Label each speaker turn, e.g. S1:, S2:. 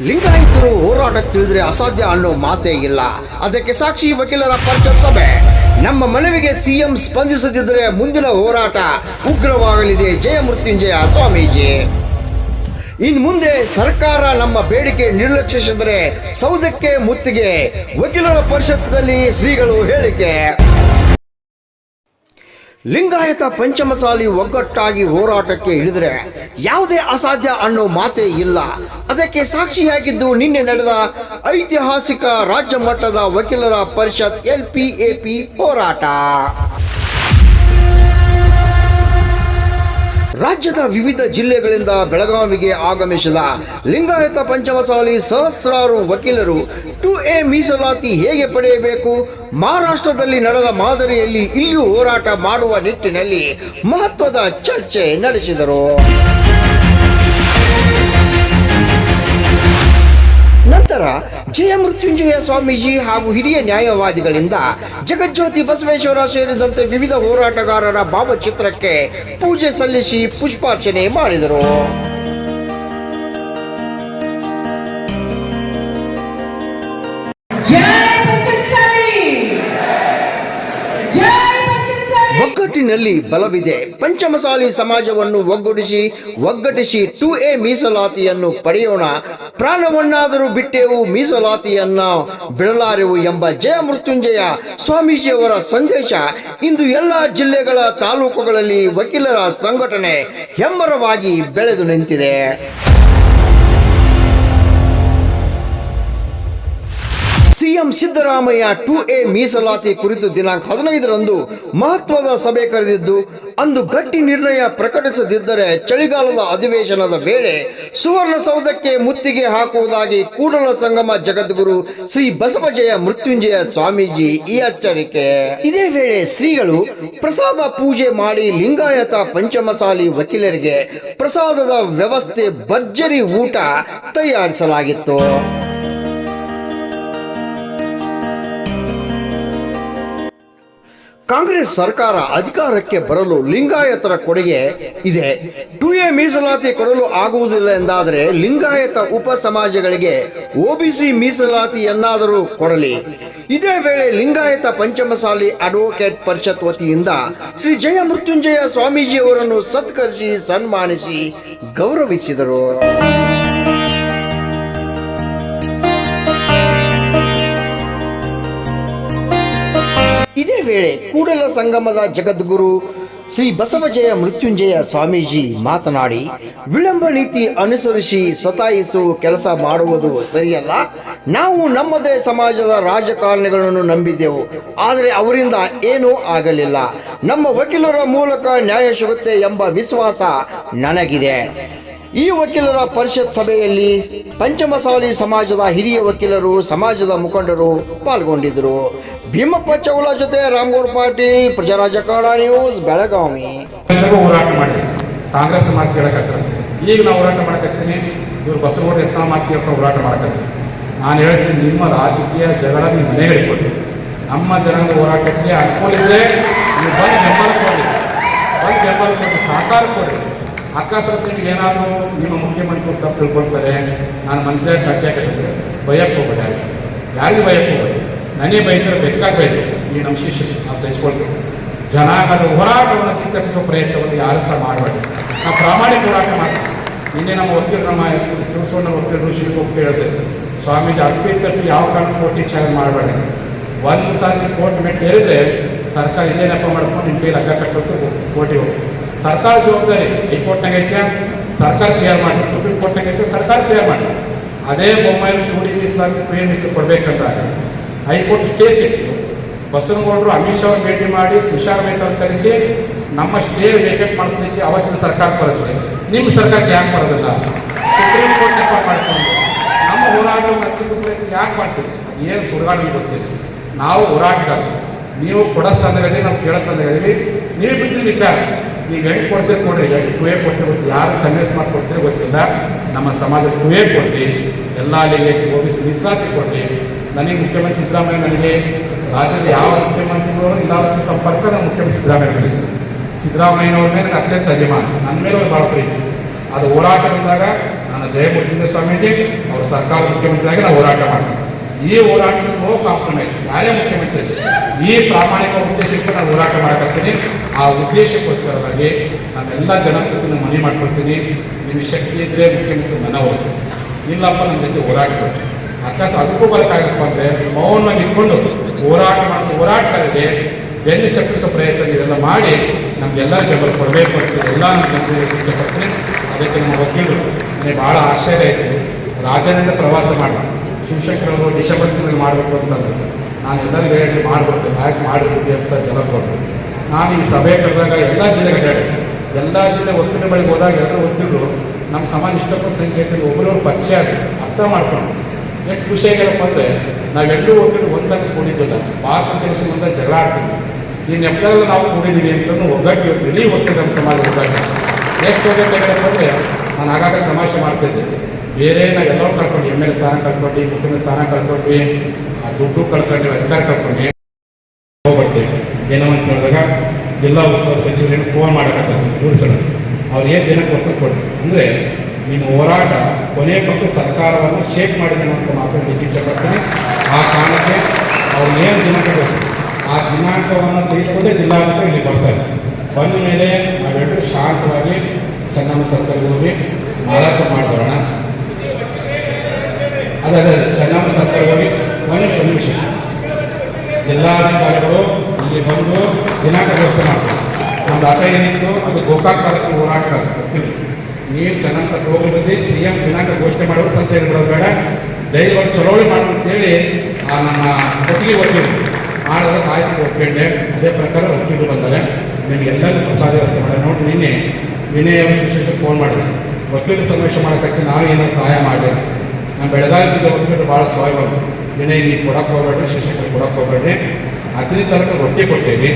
S1: ಲಿಂಗಾಯತರು ಹೋರಾಟ ತಿಳಿದ್ರೆ ಅಸಾಧ್ಯ ಅನ್ನೋ ಮಾತೇ ಇಲ್ಲ. ಅದಕ್ಕೆ ಸಾಕ್ಷಿ ವಕೀಲರ ಪರಿಷತ್ ಸಭೆ. ನಮ್ಮ ಮನವಿಗೆ ಸಿಎಂ ಸ್ಪಂದಿಸದಿದ್ದರೆ ಮುಂದಿನ ಹೋರಾಟ ಉಗ್ರವಾಗಲಿದೆ. ಜಯ ಮೃತ್ಯುಂಜಯ ಸ್ವಾಮೀಜಿ. ಇನ್ ಮುಂದೆ ಸರ್ಕಾರ ನಮ್ಮ ಬೇಡಿಕೆ ನಿರ್ಲಕ್ಷಿಸಿದರೆ ಸೌಧಕ್ಕೆ ಮುತ್ತಿಗೆ. ವಕೀಲರ ಪರಿಷತ್ತಲ್ಲಿ ಶ್ರೀಗಳು ಹೇಳಿಕೆ. ಲಿಂಗಾಯತ ಪಂಚಮಸಾಲಿ ಒಗ್ಗಟ್ಟಾಗಿ ಹೋರಾಟಕ್ಕೆ ಇಳಿದರೆ ಯಾವುದೇ ಅಸಾಧ್ಯ ಅನ್ನೋ ಮಾತೇ ಇಲ್ಲ. ಅದಕ್ಕೆ ಸಾಕ್ಷಿಯಾಗಿದ್ದು ನಿನ್ನೆ ನಡೆದ ಐತಿಹಾಸಿಕ ರಾಜ್ಯ ಮಟ್ಟದ ವಕೀಲರ ಪರಿಷತ್ ಎಲ್ ಪಿ ಎ ಪಿ ಹೋರಾಟ. ರಾಜ್ಯದ ವಿವಿಧ ಜಿಲ್ಲೆಗಳಿಂದ ಬೆಳಗಾವಿಗೆ ಆಗಮಿಸಿದ ಲಿಂಗಾಯತ ಪಂಚಮಸಾಲಿ ಸಹಸ್ರಾರು ವಕೀಲರು ಟು ಎ ಮೀಸಲಾತಿ ಹೇಗೆ ಪಡೆಯಬೇಕು? ಮಹಾರಾಷ್ಟ್ರದಲ್ಲಿ ನಡೆದ ಮಾದರಿಯಲ್ಲಿ ಇಲ್ಲಿಯೂ ಹೋರಾಟ ಮಾಡುವ ನಿಟ್ಟಿನಲ್ಲಿ ಮಹತ್ವದ ಚರ್ಚೆ ನಡೆಸಿದರು. ನಂತರ ಜಯ ಮೃತ್ಯುಂಜಯ ಸ್ವಾಮೀಜಿ ಹಾಗೂ ಹಿರಿಯ ನ್ಯಾಯವಾದಿಗಳಿಂದ ಜಗಜ್ಯೋತಿ ಬಸವೇಶ್ವರ ಸೇರಿದಂತೆ ವಿವಿಧ ಹೋರಾಟಗಾರರ ಭಾವಚಿತ್ರಕ್ಕೆ ಪೂಜೆ ಸಲ್ಲಿಸಿ ಪುಷ್ಪಾರ್ಚನೆ ಮಾಡಿದರು. ಒಗ್ಗಟ್ಟಿನಲ್ಲಿ ಬಲವಿದೆ. ಪಂಚಮಸಾಲಿ ಸಮಾಜವನ್ನು ಒಗ್ಗೂಡಿಸಿ, ಒಗ್ಗಟ್ಟಿಸಿ ಟು ಎ ಮೀಸಲಾತಿಯನ್ನು ಪಡೆಯೋಣ. ಪ್ರಾಣವನ್ನಾದರೂ ಬಿಟ್ಟೆವು ಮೀಸಲಾತಿಯನ್ನ ಬಿಡಲಾರೆವು ಎಂಬ ಜಯ ಮೃತ್ಯುಂಜಯ ಸ್ವಾಮೀಜಿಯವರ ಸಂದೇಶ. ಇಂದು ಎಲ್ಲ ಜಿಲ್ಲೆಗಳ ತಾಲೂಕುಗಳಲ್ಲಿ ವಕೀಲರ ಸಂಘಟನೆ ಹೆಮ್ಮರವಾಗಿ ಬೆಳೆದು ನಿಂತಿದೆ. ಸಿಎಂ ಸಿದ್ದರಾಮಯ್ಯ ಟು ಎ ಮೀಸಲಾತಿ ಕುರಿತು ದಿನಾಂಕ ಹದಿನೈದರಂದು ಮಹತ್ವದ ಸಭೆ ಕರೆದಿದ್ದು, ಅಂದು ಗಟ್ಟಿ ನಿರ್ಣಯ ಪ್ರಕಟಿಸದಿದ್ದರೆ ಚಳಿಗಾಲದ ಅಧಿವೇಶನದ ವೇಳೆ ಸುವರ್ಣಸೌಧಕ್ಕೆ ಮುತ್ತಿಗೆ ಹಾಕುವುದಾಗಿ ಕೂಡಲ ಸಂಗಮ ಜಗದ್ಗುರು ಶ್ರೀ ಬಸವಜಯ ಮೃತ್ಯುಂಜಯ ಸ್ವಾಮೀಜಿ ಈ ಎಚ್ಚರಿಕೆ. ಇದೇ ವೇಳೆ ಶ್ರೀಗಳು ಪ್ರಸಾದ ಪೂಜೆ ಮಾಡಿ ಲಿಂಗಾಯತ ಪಂಚಮಸಾಲಿ ವಕೀಲರಿಗೆ ಪ್ರಸಾದದ ವ್ಯವಸ್ಥೆ ಭರ್ಜರಿ ಊಟ ತಯಾರಿಸಲಾಗಿತ್ತು. ಕಾಂಗ್ರೆಸ್ ಸರ್ಕಾರ ಅಧಿಕಾರಕ್ಕೆ ಬರಲು ಲಿಂಗಾಯತರ ಕೊಡುಗೆ ಇದೆ. ಟು ಎ ಮೀಸಲಾತಿ ಕೊಡಲು ಆಗುವುದಿಲ್ಲ ಎಂದಾದರೆ ಲಿಂಗಾಯತ ಉಪ ಸಮಾಜಗಳಿಗೆ ಒಬಿಸಿ ಮೀಸಲಾತಿಯನ್ನಾದರೂ ಕೊಡಲಿ. ಇದೇ ವೇಳೆ ಲಿಂಗಾಯತ ಪಂಚಮಸಾಲಿ ಅಡ್ವೊಕೇಟ್ ಪರಿಷತ್ ವತಿಯಿಂದ ಶ್ರೀ ಜಯ ಮೃತ್ಯುಂಜಯ ಸ್ವಾಮೀಜಿಯವರನ್ನು ಸತ್ಕರಿಸಿ ಸನ್ಮಾನಿಸಿ ಗೌರವಿಸಿದರು. ಇದೇ ವೇಳೆ ಕೂಡಲ ಸಂಗಮದ ಜಗದ್ಗುರು ಶ್ರೀ ಬಸವಜಯ ಮೃತ್ಯುಂಜಯ ಸ್ವಾಮೀಜಿ ಮಾತನಾಡಿ, ವಿಳಂಬ ನೀತಿ ಅನುಸರಿಸಿ ಸತಾಯಿಸು ಕೆಲಸ ಮಾಡುವುದು ಸರಿಯಲ್ಲ. ನಾವು ನಮ್ಮದೇ ಸಮಾಜದ ರಾಜಕಾರಣಿಗಳನ್ನು ನಂಬಿದ್ದೆವು ಆದರೆ ಅವರಿಂದ ಏನೂ ಆಗಲಿಲ್ಲ. ನಮ್ಮ ವಕೀಲರ ಮೂಲಕ ನ್ಯಾಯ ಸಿಗುತ್ತೆ ಎಂಬ ವಿಶ್ವಾಸ ನನಗಿದೆ. ಈ ವಕೀಲರ ಪರಿಷತ್ ಸಭೆಯಲ್ಲಿ ಪಂಚಮಸಾಲಿ ಸಮಾಜದ ಹಿರಿಯ ವಕೀಲರು, ಸಮಾಜದ ಮುಖಂಡರು ಪಾಲ್ಗೊಂಡಿದ್ದರು. ಭೀಮಪ್ಪ ಚೌಲ ಜೊತೆ ರಾಮಗೌಡ ಪಾಟೀಲ್, ಪ್ರಜಾರಾಜ ಕನ್ನಡ ನ್ಯೂಸ್, ಬೆಳಗಾವಿ.
S2: ಹೋರಾಟ ಮಾಡಿ. ಕಾಂಗ್ರೆಸ್ ಮಾತು ಈಗ ನಾವು ಹೋರಾಟ ಮಾಡಕತ್ತೀನಿ. ಇವರು ಬಸವಗೌಡ ಯತ್ನ ಮಾತು ಕೇಳ್ಕೊಂಡು ಹೋರಾಟ ಮಾಡಕತ್ತೀನಿ ನಾನು ಹೇಳ್ತೀನಿ, ನಿಮ್ಮ ರಾಜಕೀಯ ಜಗಳ ನೀವು ಕೊಡಿ. ನಮ್ಮ ಜನಾಂಗ ಹೋರಾಟಕ್ಕೆ ಅನುಕೂಲ ನೀವು ಬಂದು ಬೆಂಬಲ ಕೊಡಿ. ಬಂದು ಬೆಂಬಲ ಕೊಡಿ, ಸಹಕಾರ ಕೊಡಿ. ಅಕಸ್ಮಾತ್ ನಿಮ್ಗೆ ಏನಾದರೂ ನಿಮ್ಮ ಮುಖ್ಯಮಂತ್ರಿ ತಪ್ಪು ತಿಳ್ಕೊಳ್ತಾರೆ, ನಾನು ಮಂತ್ರಿ ಕಟ್ಟೆ ಕಟ್ಟಿದ್ರೆ ಭಯಕ್ಕೆ ಹೋಗ್ಬೇಡಿ. ಯಾರಿಗೆ ಭಯಕ್ಕೆ ಹೋಗ್ಬೇಡಿ? ನನಗೆ ಬೈತಾರೆ ಬೇಕಾಗಿ ಬೈತು ಈ ನಮ್ಮ ಶಿಷ್ಯ ನಾವು ಸಹಿಸ್ಕೊಳ್ತೀವಿ ಜನಾಂಗದ ಹೋರಾಟವನ್ನು ಕಿತ್ತರಿಸುವ ಪ್ರಯತ್ನವನ್ನು ಯಾರು ಸಹ ಮಾಡಬೇಡಿ ನಾವು ಪ್ರಾಮಾಣಿಕ ಹೋರಾಟ ಮಾಡ್ತೀವಿ ನಿನ್ನೆ ನಮ್ಮ ವಕೀಲರು ನಮ್ಮ ತಿಳ್ಸೋಣ ವಕೀಲರು ಶಿವಕುಮಾರ್ ಹೇಳ್ತಾರೆ ಸ್ವಾಮೀಜಿ ಅಪ್ಪಿ ಯಾವ ಕಾರಣ ಕೋರ್ಟಿ ಚಾಲೆಂಜ್ ಮಾಡಬೇಡಿ. ಒಂದು ಸಾರಿ ಕೋರ್ಟ್ ಮೆಟ್ ಹೇಳಿದ್ರೆ ಸರ್ಕಾರ ಇದೇನಪ್ಪ ಮಾಡ್ಕೊಂಡು ನಿಮ್ಮ ಕೈಲಿ ಹಗ್ಗ ಕಟ್ಟೋದು ಕೋಟಿ ಹೋಗಿ ಸರ್ಕಾರ ಜವಾಬ್ದಾರಿ ಹೈಕೋರ್ಟ್ನಾಗ ಐತೆ ಸರ್ಕಾರ ಕ್ಲಿಯರ್ ಮಾಡಿ, ಸುಪ್ರೀಂ ಕೋರ್ಟ್ನಾಗ ಐತೆ, ಸರ್ಕಾರ ಕ್ಲಿಯರ್ ಮಾಡಿ. ಅದೇ ಬೊಮ್ಮಾಯಿ ಕೂಡಿ ಮೀಸಲಾತಿ ಪ್ರಿಯ ಮೀಸಲು ಕೊಡಬೇಕಂದಾಗ ಹೈಕೋರ್ಟ್ ಸ್ಟೇ ಸಿಕ್ತು ಬಸವನಗೌಡರು ಅಮಿತ್ ಶಾ ಭೇಟಿ ಮಾಡಿ, ತುಷಾರ್ ಮೆಹ್ತಾ ಕರೆಸಿ, ನಮ್ಮ ಸ್ಟೇ ವೇಕೆಟ್ ಮಾಡಿಸ್ಲಿಕ್ಕೆ ಅವತ್ತಿನ ಸರ್ಕಾರ ಬರುತ್ತೆ. ನಿಮ್ಮ ಸರ್ಕಾರಕ್ಕೆ ಯಾಕೆ ಬರೋದಿಲ್ಲ? ಸುಪ್ರೀಂ ಕೋರ್ಟ್ ಮಾಡ್ಕೊಂಡು ನಮ್ಮ ಹೋರಾಟ ಅತ್ಯುತ್ತಮ ಯಾಕೆ ಮಾಡ್ತೀವಿ ಏನು ಸುಡುಗಾಡಿಗೆ ಗೊತ್ತಿದೆ ನಾವು ಹೋರಾಟ ನೀವು ಕೊಡೋ ಸ್ಥಾನದಲ್ಲಿ, ನಾವು ಕೇಳೋ ಸ್ಥಾನದಲ್ಲಿ, ನೀವು ಬಿಟ್ಟಿದ ವಿಚಾರ. ನೀವು ಹೆಂಗೆ ಕೊಡ್ತೀರಿ ಕೊಡ್ರಿ. ಹೆಂಗೆ ಕುವೆ ಕೊಡ್ತೀರಿ ಗೊತ್ತಿಲ್ಲ. ಯಾರು ಕನ್ವಿನ್ಸ್ ಮಾಡಿ ಕೊಡ್ತೀರಿ ಗೊತ್ತಿಲ್ಲ. ನಮ್ಮ ಸಮಾಜದ ಕುವೇ ಕೊಡ್ರಿ. ಎಲ್ಲ ಅಲ್ಲಿಗೆ ಓಬಿಸಿ ಮೀಸಲಾತಿ ಕೊಡ್ರಿ. ನನಗೆ ಮುಖ್ಯಮಂತ್ರಿ ಸಿದ್ದರಾಮಯ್ಯ ನನಗೆ ರಾಜ್ಯದ ಯಾವ ಮುಖ್ಯಮಂತ್ರಿಗಳು ಇಲ್ಲ ಸಂಪರ್ಕ ನಮ್ಮ ಮುಖ್ಯಮಂತ್ರಿ ಸಿದ್ದರಾಮಯ್ಯ ಸಿದ್ದರಾಮಯ್ಯನವ್ರ ಮೇಲೆ ನನಗೆ ಅತ್ಯಂತ ಅಭಿಮಾನ. ನನ್ನ ಮೇಲೆ ಭಾಳ ಪ್ರೀತಿ. ಅದು ಹೋರಾಟ ಬಂದಾಗ ನಾನು ಜಯಮೂರ್ತಿಂದ ಸ್ವಾಮೀಜಿ, ಅವರು ಸರ್ಕಾರ ಮುಖ್ಯಮಂತ್ರಿಯಾಗಿ ನಾವು ಹೋರಾಟ ಮಾಡ್ತೀವಿ. ಈ ಹೋರಾಟ ನೋ ಕಾಂಪ್ರಮೈಸ್ ಯಾರೇ ಮುಖ್ಯಮಂತ್ರಿ. ಈ ಪ್ರಾಮಾಣಿಕ ಉದ್ದೇಶಕ್ಕೆ ನಾನು ಹೋರಾಟ ಮಾಡಕತ್ತೀನಿ. ಆ ಉದ್ದೇಶಕ್ಕೋಸ್ಕರವಾಗಿ ನಾನೆಲ್ಲ ಜನಪ್ರತಿನ ಮನವಿ ಮಾಡ್ಕೊಡ್ತೀನಿ ನಿಮಗೆ ಶಕ್ತಿ ಇದ್ದರೆ ಮುಖ್ಯಮಂತ್ರಿ ಮನ ವಹಿಸಿ ಇಲ್ಲಪ್ಪ, ನನ್ನ ಜೊತೆ ಹೋರಾಟ ಅಕಸ್ ಅದಕ್ಕೂ ಬರಕಾಗಪ್ಪ ಅಂದರೆ ಮೌನವಾಗಿ ಇಟ್ಕೊಂಡು ಹೋರಾಟ ಮಾಡಿ ಹೋರಾಟಗಾರರಿಗೆ ಬೆನ್ನು ಚಪ್ಪಿಸೋ ಪ್ರಯತ್ನ ಇದೆಲ್ಲ ಮಾಡಿ. ನಮಗೆಲ್ಲ ಬೆಂಬಲ ಕೊಡಬೇಕು ಅಂತ ಎಲ್ಲ ನಮ್ಮ ಜನರಿಗೆ ಅದಕ್ಕೆ ನಮ್ಮ ವಕೀಲರು, ನನಗೆ ಭಾಳ ಆಶ್ಚರ್ಯ ಆಯಿತು. ರಾಜನಿಂದ ಪ್ರವಾಸ ಮಾಡಿ ಶಿವಶಂಕರ್ ಅವರು ಡಿಸೆಂಬರ್ ತಿಂಗಳಲ್ಲಿ ಮಾಡಬೇಕು ಅಂತಂದ್ರೆ ನಾನು ಎಲ್ಲರಿಗೂ ಹೇಳಿ ಮಾಡ್ಬಿಡ್ತೇನೆ ಯಾಕೆ ಮಾಡಬೇಕು ಅಂತ ಜನ ಕೊಟ್ಟರು ನಾನು ಈ ಸಭೆ ಕರೆದಾಗ ಎಲ್ಲ ಜಿಲ್ಲೆಗೆ ಹೇಳಿ ಎಲ್ಲ ಜಿಲ್ಲೆ ಒತ್ತಿನ ಬಳಿಗೆ ಹೋದಾಗ ಎಲ್ಲರೂ ಒತ್ತಿದ್ರು ನಮ್ಮ ಸಮಾಜ ಇಷ್ಟಪಟ್ಟು ಸಂಖ್ಯೆಯಲ್ಲಿ ಒಬ್ಬರವ್ರು ಪರಿಚಯ ಆಗಿ ಅರ್ಥ ಮಾಡ್ಕೊಂಡು. ಎಷ್ಟು ಖುಷಿ ಆಗಿರಪ್ಪ ಅಂದರೆ, ನಾವೆಲ್ಲರೂ ಒಂದು ಸಂಖ್ಯೆ ಕೂಡಿದ್ದಿಲ್ಲ ಭಾರತ ಕನ್ಸೆಷನ್ ಅಂತ ಜಗಳ ಆಡ್ತೀವಿ ಈ ನೆಪದಲ್ಲ ನಾವು ಕೂಡಿದ್ದೀವಿ ಅಂತಲೂ ಒಗ್ಗಟ್ಟು ಇಡೀ ಒತ್ತು ನಮ್ಮ ಸಮಾಜ ಒಗ್ಗಟ್ಟು. ಎಷ್ಟು ಹೇಳಪ್ಪ ಅಂದರೆ, ನಾನು ಆಗಾಗ ತಮಾಷೆ ಮಾಡ್ತಿದ್ದೆ ಬೇರೆ ನಾವು ಎಲ್ಲರೂ ಕಳ್ಕೊಂಡು ಎಂ ಸ್ಥಾನ ಕಳ್ಕೊಂಡು ಮುಖ್ಯ ಸ್ಥಾನ ಕಳ್ಕೊಂಡ್ವಿ ದುಡ್ಡು ಕಳ್ಕೊಂಡ್ವಿ, ಅಧಿಕಾರ ಕಳ್ಕೊಂಡ್ವಿ. ಹೋಗ್ಬಿಡ್ತೀವಿ. ಏನೋ ಅಂತ ಹೇಳಿದಾಗ ಜಿಲ್ಲಾ ಉಸ್ತುವಾರಿ ಸಚಿವರಿಗೆ ಫೋನ್ ಮಾಡಕತ್ತಾರೆ ಜೋಡಿಸೋಣ ಅವ್ರು ಏನು ದಿನಕ್ಕೆ ಕೊಡ್ತಾರೆ ಕೊಡಿ. ಅಂದರೆ ನಿಮ್ಮ ಹೋರಾಟ, ಕೊನೆ ಪಕ್ಷ ಸರ್ಕಾರವನ್ನು ಶೇಕ್ ಮಾಡಿದೆ ಅಂತ ಮಾತನ್ನು ಇಚ್ಛೆಪಡ್ತೀನಿ ಆ ಕಾರಣಕ್ಕೆ ಅವ್ರು ಏನು ದಿನಾಂಕ ಆ ದಿನಾಂಕವನ್ನು ತೆಗೆದುಕೊಂಡೇ ಜಿಲ್ಲಾಧಿಕಾರಿ ಇಲ್ಲಿ ಬರ್ತಾರೆ ಬಂದ ಮೇಲೆ ನಾವೆಲ್ಲರೂ ಶಾಂತವಾಗಿ ಸಂಗಮ ಸರ್ಕಲ್ಗೆ ಹೋಗಿ ಮಾರಾಟ ಮಾಡಿ ಅದೇ ಅದೇ ಚೆನ್ನಮ್ಮ ಸರ್ಕಾರವಾಗಿ ಮನೆ ಸನ್ನಿವೇಶ ಜಿಲ್ಲಾಧಿಕಾರಿಗಳು ಇಲ್ಲಿ ಬಂದು ದಿನಾಂಕ ವ್ಯವಸ್ಥೆ ಮಾಡ್ತಾರೆ. ಒಂದು ಆಟ ಏನಿತ್ತು ಅದು ಗೋಕಾಕ್ ಕಾಲಕ್ಕೆ ಹೋರಾಟ ನೀವು ಚೆನ್ನಾಗಿ ಸತ್ತು ಹೋಗಿದ್ದು ಸಿ ಎಂ ದಿನಾಂಕ ಘೋಷಣೆ ಮಾಡೋರು ಸತ್ಯ ಬಿಡೋದು ಬೇಡ. ಜೈಲು ಚಳವಳಿ ಮಾಡು ಅಂತೇಳಿ ಆ ನಮ್ಮ ಒಟ್ಟಿಗೆ ಒಟ್ಟಿಗೆ ಮಾಡಿದ್ರೆ ಆಯ್ತು ಒಪ್ಕೊಂಡೆ ಅದೇ ಪ್ರಕಾರ ಒಟ್ಟಿಗೆ ಬಂದರೆ. ನಿಮಗೆಲ್ಲರಿಗೂ ಪ್ರಸಾದ ವ್ಯವಸ್ಥೆ ಮಾಡಿ ನೋಡಿ, ನಿನ್ನೆ ವಿನಯ ವಿಶೇಷಕ್ಕೆ ಫೋನ್ ಮಾಡಿದೆ ವಕೀಲ ಸಮಾವೇಶ ಮಾಡೋದಕ್ಕೆ ನಾವು ಏನಾದ್ರು ಸಹಾಯ ಮಾಡಿ ನಮ್ಮ ಬೆಳಗಾವಿ ಜಿಲ್ಲೆ ವಕೀಲರು ಭಾಳ ಸ್ವಾಭಿಮಾನ ವಿನಯ್ ನೀವು ಕೊಡಕ್ಕೆ ಹೋಗ್ಬೇಡ್ರಿ, ಶಿಕ್ಷಕರಿಗೆ ಕೊಡಕ್ಕೆ ಹೋಗ್ಬೇಡ್ರಿ. ಹತ್ತನೇ ತನಕ ರೊಟ್ಟಿ ಕೊಟ್ಟೇವಿ